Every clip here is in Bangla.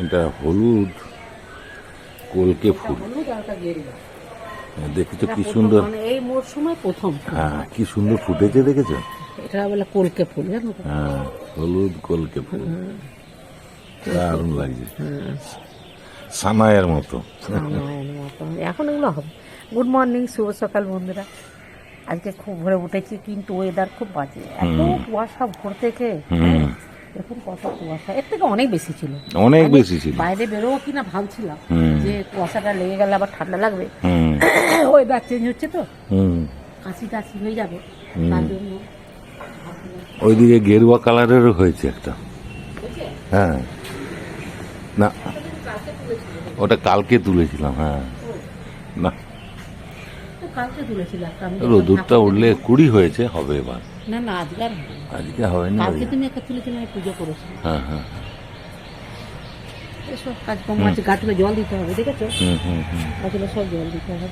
এটা হলুদ কলকে ফুল। একটা দেখেছ কি সুন্দর। মানে এই মরশুমে প্রথম হ্যাঁ কি সুন্দর ফুটেছে দেখেছ? এটা বলে কলকে ফুল জানো হ্যাঁ হলুদ কলকে ফুল। দারুণ লাগছে। সানায়ের মতো। মতো। এখন এগুলো হবে। গুড মর্নিং শুভ সকাল বন্ধুরা। আজকে খুব ভোরে উঠেছি কিন্তু ওয়েদার খুব বাজে। এত কুয়াশা ভোর থেকে। দেখুন কত কুয়াশা। এর থেকে অনেক বেশি ছিল। অনেক বেশি ছিল। বাইরে বেরোবো কিনা ভাবছিলাম যে কুয়াশাটা লেগে গেলে আবার ঠান্ডা লাগবে। হুম। ওয়েদার চেঞ্জ হচ্ছে তো। হুম। কাশি টাশি হয়ে যাবে। তার জন্য ওইদিকে গেরুয়া কালারেরও হয়েছে একটা। হ্যাঁ। না। ওটা কালকে তুলেছিলাম হ্যাঁ। না। রোদুরটা উঠলে কুড়ি হয়েছে হবে এবার। না না। আজকে হয়নি। কালকে তুমি একটা তুলেছিলে আমি পুজো করেছি। হ্যাঁ হ্যাঁ। এসব কাজকর্ম আছে গাছগুলো জল দিতে হবে হুম হুম গাছগুলো সব জল দিতে হবে।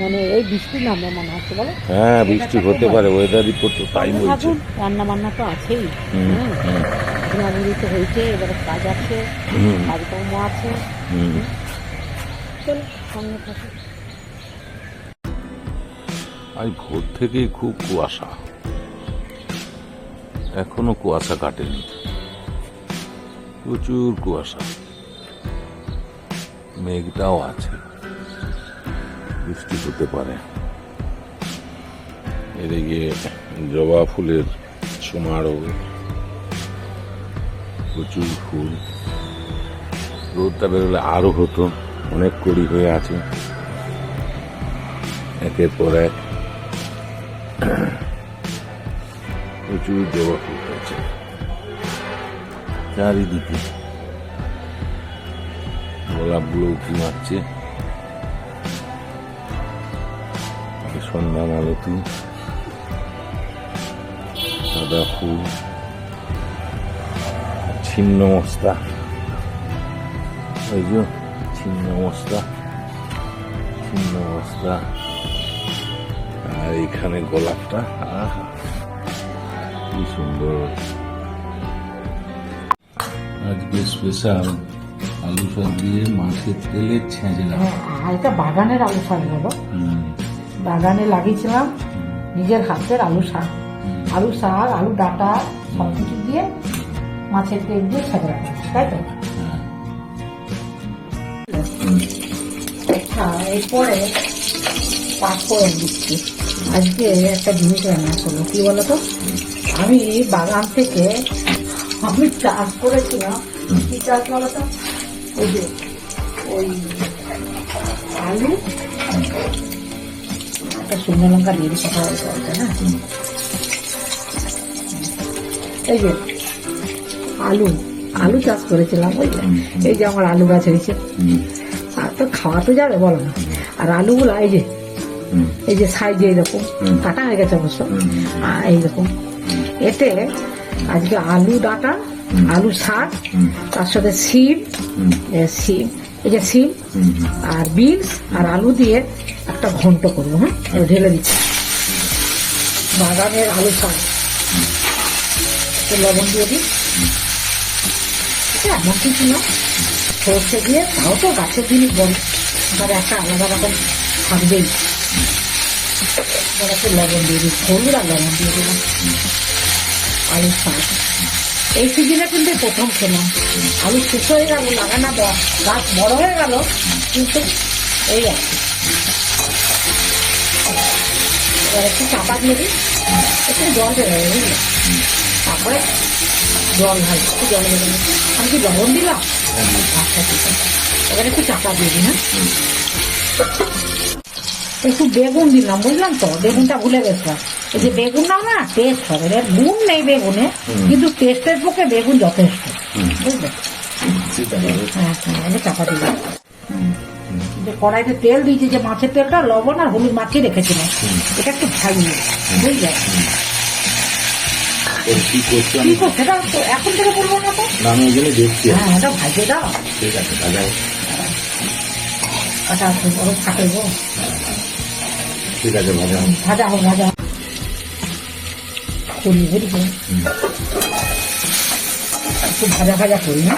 মানে এই বৃষ্টি নামবে মনে হচ্ছে বলো? হ্যাঁ বৃষ্টি হতে পারে ওয়েদার রিপোর্ট তো তাই বলছে। রান্না বান্না তো আছেই। ঘোরাঘুরি তো হয়েছে এবারে কাজ আছে কাজকর্ম আছে। হুম। চলো সঙ্গে থাকো। আজ ভোর থেকেই খুব কুয়াশা। এখনও কুয়াশা কাটেনি। প্রচুর কুয়াশা। মেঘটাও আছে। বৃষ্টি হতে পারে। এদিকে জবা ফুলের সমারোহ। প্রচুর ফুল। রোদটা বেরোলে আরও হতো। অনেক কড়ি হয়ে আছে। একের পর এক প্রচুর জবা ফুল হয়েছে চারিদিকে গোলাপগুলো উঁকি মারছে। সন্ধ্যা মালতী, সাদা ফুল, ছিন্ন মস্তা। ওই যে ছিন্ন মস্তা ছিন্ন মস্তা। আর এখানে গোলাপটা, আহা। কি সুন্দর। আজকে স্পেশাল আলু সব দিয়ে মাছের তেলে ছেঁচলাম হ্যাঁ এটা বাগানের আলু শাক বলো। বাগানে লাগিয়েছিলাম নিজের হাতের আলু শাক। আলু শাক আলু ডাটা সব কিছু দিয়ে মাছের তেল দিয়ে ছেঁচে রাখা তাই তো? আচ্ছা এরপরে পাঁচফোড়ন দিচ্ছি। আজকে একটা জিনিস রান্না করব কি বলতো আমি বাগান থেকে আমি চাষ করেছিলাম। কি চাষ বলতো? ওই যে ওই আলু। একটা শুকনো লঙ্কা দিয়ে হবে জলটা, হ্যাঁ এই যে আলু আলু চাষ করেছিলাম ওই এই যে আমার আলু গাছ হয়েছে আর তো খাওয়া তো যাবে বলো না। আর আলুগুলো এই যে এই যে সাইজে এইরকম কাটা হয়ে গেছে অবশ্য। আর এইরকম। এতে আজকে আলু ডাটা আলু শাক তার সাথে সিম এ, সিম এই যে সিম আর বিনস আর আলু দিয়ে একটা ঘন্ট করব হ্যাঁ? ঢেলে দিচ্ছি। বাগানের আলু শাক। লবণ দিয়ে দিই। এমন কিছু না। সর্ষে দিয়ে তাও তো গাছের জিনিস বল। তার একটা আলাদা রকম থাকবেই। এবার একটু লবণ দিয়ে দিই হলুদ আর লবণ দিয়ে দিলাম। আলু শাক এই সিজনে কিন্তু প্রথম খেলাম। আলু শেষ হয়ে গেল লাগানো গাছ বড় হয়ে গেল কিন্তু এই আছে এবার একটু চাপা দিয়ে দিই। একটু জল দেবে বুঝলি তারপরে জল ঢাল একটু জল দেবে আমি কি লবণ দিলাম? আচ্ছা ঠিক আছে। এবার একটু চাপা দিয়ে দিই হ্যাঁ? একটু বেগুন দিলাম বুঝলাম তো? বেগুনটা ভুলে গেছিলাম এই যে বেগুন নাও না টেস্ট হবে। এর গুণ নেই বেগুনে কিন্তু টেস্টের পক্ষে বেগুন যথেষ্ট। বুঝলে? হ্যাঁ হ্যাঁ চাপা দিলাম। কড়াইতে তেল দিয়েছি যে মাছের তেলটা লবণ আর হলুদ মাখিয়ে রেখেছিলাম। এটা একটু ভাজিয়ে বুঝলে? এখন থেকে বলব না তো? আমি ওই জন্য দেখছি। হ্যাঁ এটা ভাজে দাও। ঠিক আছে ঠিক আছে ভাজা ভাজা হোক ভাজা করি বুঝলি একটু ভাজা ভাজা করি না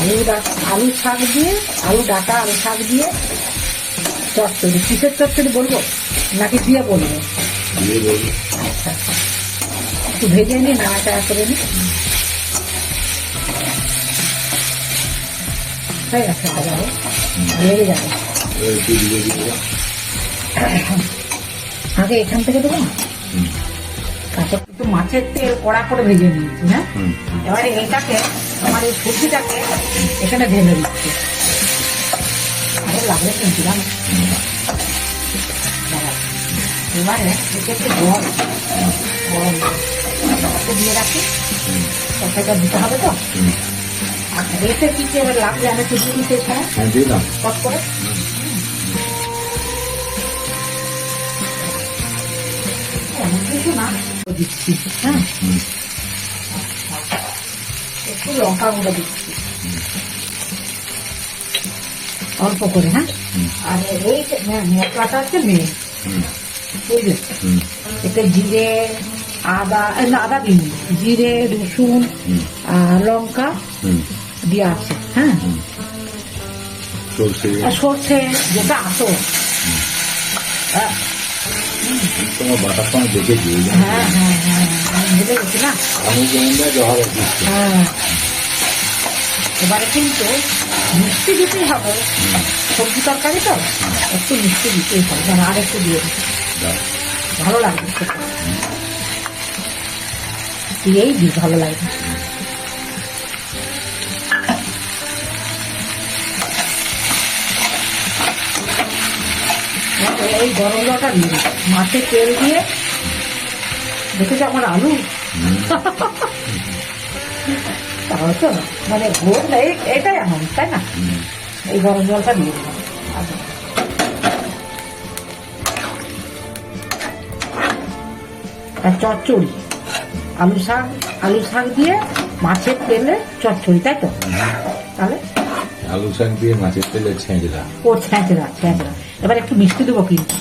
আলু ডা- আলু শাক দিয়ে আলু ডাটা আলু শাক দিয়ে চচ্চড়ি কিসের চচ্চড়ি বলব? নাকি দিয়ে বলব? আচ্ছা একটু ভেজে নিই নাড়াচাড়া করে নিই ভাজা হোক লেগে যাবে দিয়ে দিবো আগে এখান থেকে দেবো? তারপর একটু মাছের তেল কড়া করে ভেজে নিয়েছি হ্যাঁ? এবারে এইটাকে আমার এই সবজিটাকে এখানে ঢেলে দিচ্ছি। আরে লাগলে কিনছিলাম এবারে এতে একটু গরম গরম দিয়ে রাখি। তরকারিটা দিতে হবে তো? কি লাগবে? আমি একটু দিয়ে দিতে এখানে হ্যাঁ দিলাম করে। অনেক কিছু না। দিচ্ছি। হ্যাঁ। একটু লঙ্কা গুঁড়ো দিচ্ছি। অল্প করে হ্যাঁ? আর এই হ্যাঁ, মশলাটা হচ্ছে মেয়ে। হুম। বুঝলে? হুম। এতে জিরে আদা না আদা দিন জিরে রসুন আর লঙ্কা। দিয়ে আছে হ্যাঁ সরষে যেটা আসো হ্যাঁ তোমার বাটার সময় দেখেছি ওই হ্যাঁ হ্যাঁ হ্যাঁ ভেবে গেছি না আমি যেমন দেয় হ্যাঁ এবারে কিন্তু মিষ্টি দিতেই হবে সবজি তরকারি তো একটু মিষ্টি দিতেই হবে মানে আর একটু দিয়ে ভালো লাগবে দিয়েই দিই ভালো লাগবে এই গরম জলটা। মাছের তেল দিয়ে দেখেছ আমার আলু। তাহলে তো মানে ভোর নেই এটাই এমন তাই না? এই গরম জলটা দিয়ে দিলাম। আর চচ্চড়ি আলু শাক আলু শাক দিয়ে মাছের তেলে চচ্চড়ি তাই তো? তাহলে? আলু শাক দিয়ে মাছের তেলে ছেঁচড়া। ও ছ্যাঁচড়া ছ্যাঁচড়া এবার একটু মিষ্টি দেবো কিন্তু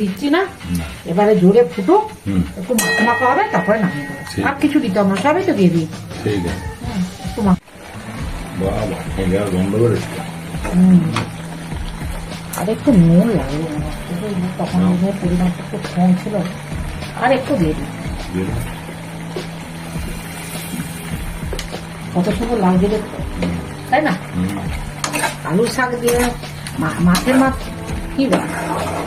দিচ্ছি না। এবারে জোরে ফুটো একটু মাখা মাখা হবে তারপরে নামিয়ে দেবো আর কিছু দিতে হবে সবই তো দিয়ে দিই। ঠিক আছে। একটু মাখা। আর একটু নুন আমার। তখন পরিমাণটা একটু কম ছিল। আর একটু দিয়ে দিই। কত সুন্দর লাগছে তাই না? আলু শাক দিয়ে মাছের মাছ কি?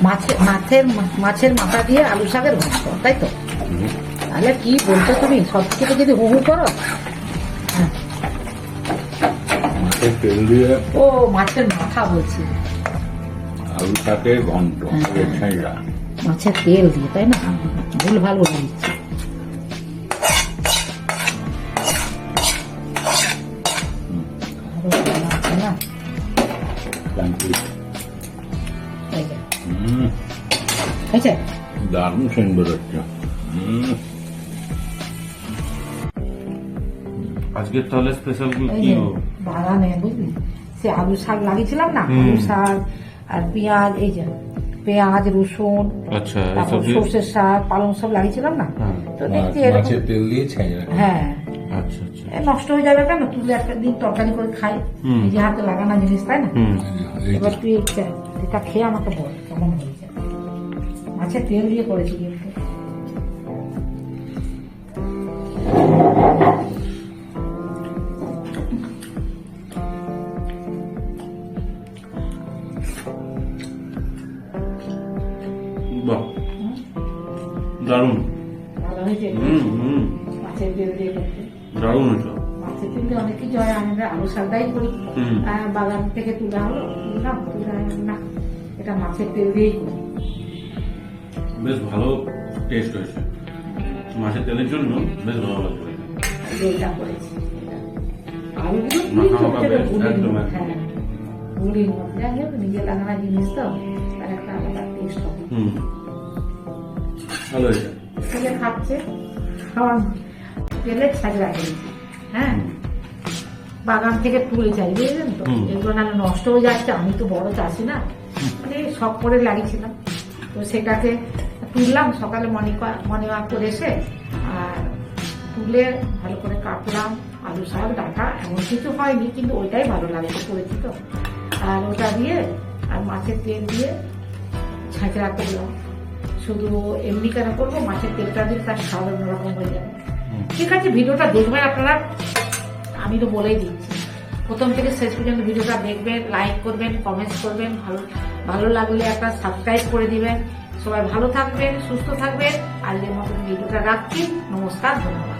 মাছের মাছের মাছের মাথা দিয়ে আলু শাকের ঘন্ট তাই তো? তাহলে কি বলছো তুমি? সব থেকে যদি হু হু করো? হ্যাঁ। ও মাছের মাথা বলছি। আলু শাকের ঘন্ট মাছের তেল দিয়ে তাই না? ভুল ভালো বলে দিচ্ছি দারুণ হুম আজকে তাহলে স্পেশাল কি গো? বাগানে বুঝলি? সে আলু শাক লাগিয়েছিলাম না। আলু শাক আর পেঁয়াজ এই যে পেঁয়াজ রসুন আচ্ছা তারপর সর্ষের শাক পালং সব লাগিয়েছিলাম না? হ্যাঁ, তো দেখছি এরকম মাছের তেল দিয়ে ছেঁচড়া হ্যাঁ। আচ্ছা আচ্ছা। এ নষ্ট হয়ে যাবে কেন? তুলে একটা দিন তরকারি করে খাই। নিজে হাতে লাগানো জিনিস তাই না? এবার তুই এটা খেয়ে আমাকে বল কেমন হয়েছে মাছের তেল দিয়ে করেছি কিন্তু। দারুণ। মাছের তেল দিয়ে করতে। দারুণ হয়েছে। মাছের তেল দিয়ে অনেক কিছু হয় আমরা আলু করি। বাগান থেকে তুলে হলো তুলে না এটা মাছের তেল দিয়েই করি। বেশ ভালো টেস্ট হয়েছে। মাছের তেলের জন্য বেশ ভালো লাগবে করেছি একদম, হ্যাঁ। মধ্যে যাই নিজে লাগানো জিনিস তো তার একটা আলাদা টেস্ট হবে। ভালো হয়েছে। ছেলে খাচ্ছে খাওয়ান তেলে ছাগড়া করেছি হ্যাঁ। বাগান থেকে তুলে চাই বুঝলেন তো? এগুলো নষ্ট হয়ে যাচ্ছে আমি তো বড় চাষি না। মানে শখ করে লাগিয়েছিলাম। তো সেটাকে তুললাম। সকালে মর্নিং মর্নিং ওয়াক করে এসে আর তুলে ভালো করে কাটলাম আলু শাক ডাটা এমন কিছু হয়নি কিন্তু ওইটাই ভালো লাগে করেছি তো। আর ওটা দিয়ে আর মাছের তেল দিয়ে ছাঁচড়া করলাম। শুধু এমনি কেন করব? মাছের তেলটা দিয়ে তার স্বাদ অন্যরকম হয়ে যাবে। ঠিক আছে ভিডিওটা দেখবেন আপনারা। আমি তো বলেই দিচ্ছি। প্রথম থেকে শেষ পর্যন্ত ভিডিওটা দেখবেন লাইক করবেন কমেন্টস করবেন ভালো ভালো লাগলে একটা সাবস্ক্রাইব করে দিবেন। সবাই ভালো থাকবেন, সুস্থ থাকবেন। আজকের মতো ভিডিওটা রাখছি। নমস্কার, ধন্যবাদ।